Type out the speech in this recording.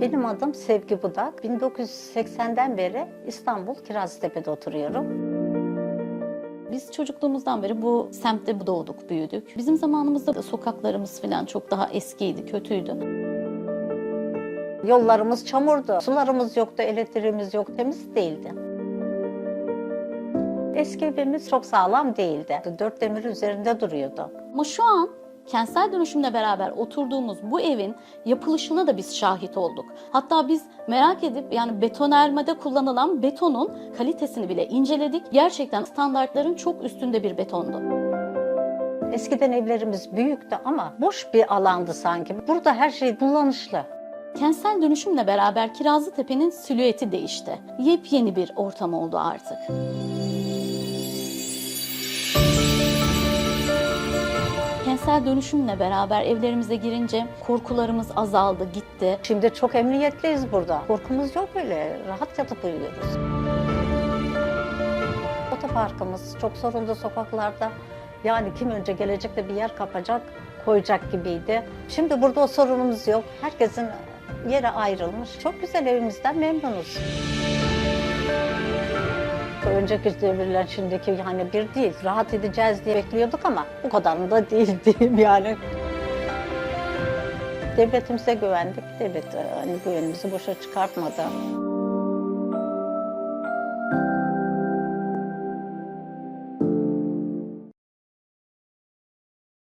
Benim adım Sevgi Budak. 1980'den beri İstanbul Kirazlıtepe'de oturuyorum. Biz çocukluğumuzdan beri bu semtte doğduk, büyüdük. Bizim zamanımızda da sokaklarımız falan çok daha eskiydi, kötüydü. Yollarımız çamurdu, sularımız yoktu, elektriğimiz yok, temiz değildi. Eski evimiz çok sağlam değildi. Dört demir üzerinde duruyordu. Ama şu an kentsel dönüşümle beraber oturduğumuz bu evin yapılışına da biz şahit olduk. Hatta biz merak edip yani betonarmede kullanılan betonun kalitesini bile inceledik. Gerçekten standartların çok üstünde bir betondu. Eskiden evlerimiz büyüktü ama boş bir alandı sanki. Burada her şey kullanışlı. Kentsel dönüşümle beraber Kirazlıtepe'nin silüeti değişti. Yepyeni bir ortam oldu artık. Kentsel dönüşümle beraber evlerimize girince korkularımız azaldı, gitti. Şimdi çok emniyetliyiz burada. Korkumuz yok öyle. Rahat yatıp uyuyoruz. Otoparkımız çok sorunlu sokaklarda. Yani kim önce gelecek de bir yer kapacak, koyacak gibiydi. Şimdi burada o sorunumuz yok. Herkesin yeri ayrılmış. Çok güzel evimizden memnunuz. Önceki devirler şimdiki yani bir değil. Rahat edeceğiz diye bekliyorduk ama bu kadarını da değil diyeyim yani. Devletimize güvendik. Devlet e, hani güvenimizi boşa çıkartmadı.